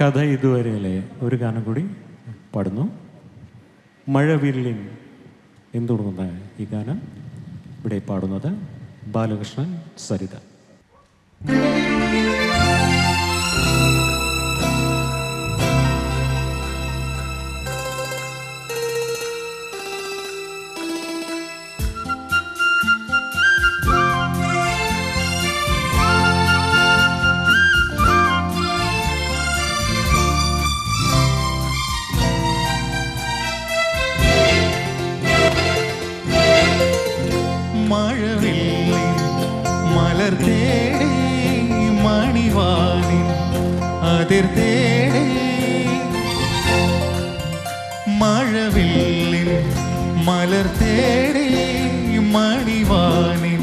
കഥ ഇതുവരെയിലെ ഒരു ഗാനം കൂടി പാടുന്നു. മഴവില്ലിൻ എന്തുടങ്ങുന്ന ഈ ഗാനം ഇവിടെ പാടുന്നത്? ബാലകൃഷ്ണൻ സരിത. മഴവില്ലിൻ മലർ തേടേ മണിവാനിൻ അതിർ തേടേ. മഴവില്ലിൽ മലർ തേടേ മണിവാനിൻ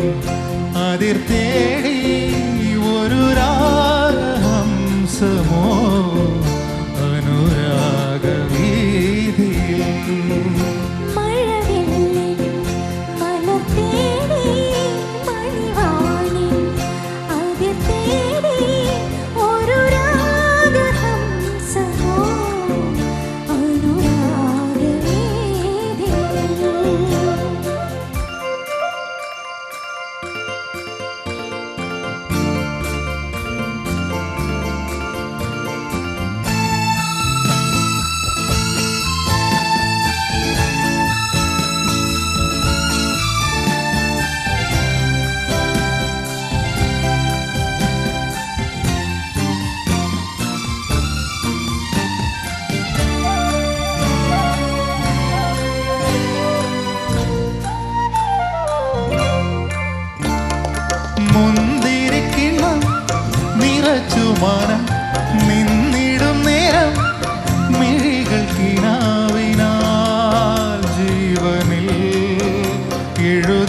അതിർ തേടി.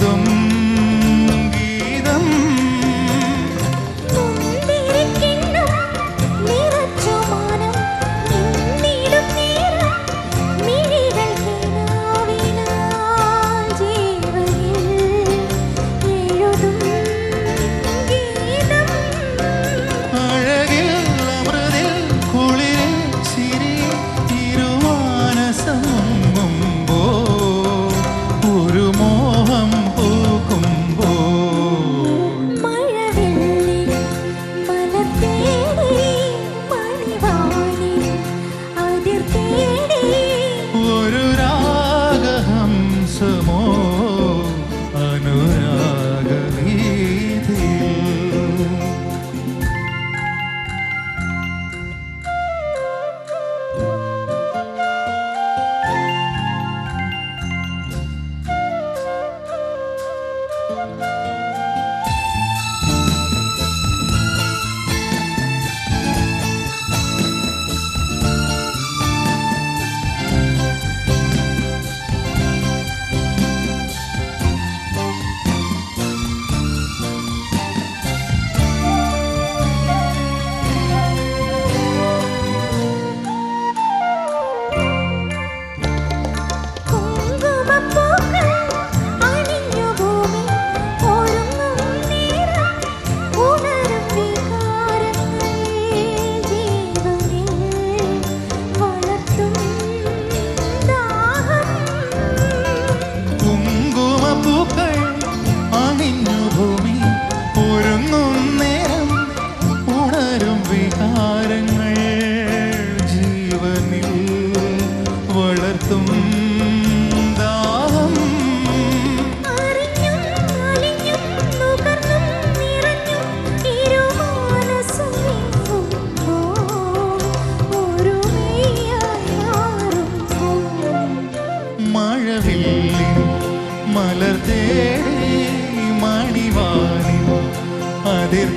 some വികാരങ്ങൾ ജീവനിൽ വളർത്തും ദാഹം. മഴവില്ലിൻ മലർ തേടി മണിവാനിൻ അതിർ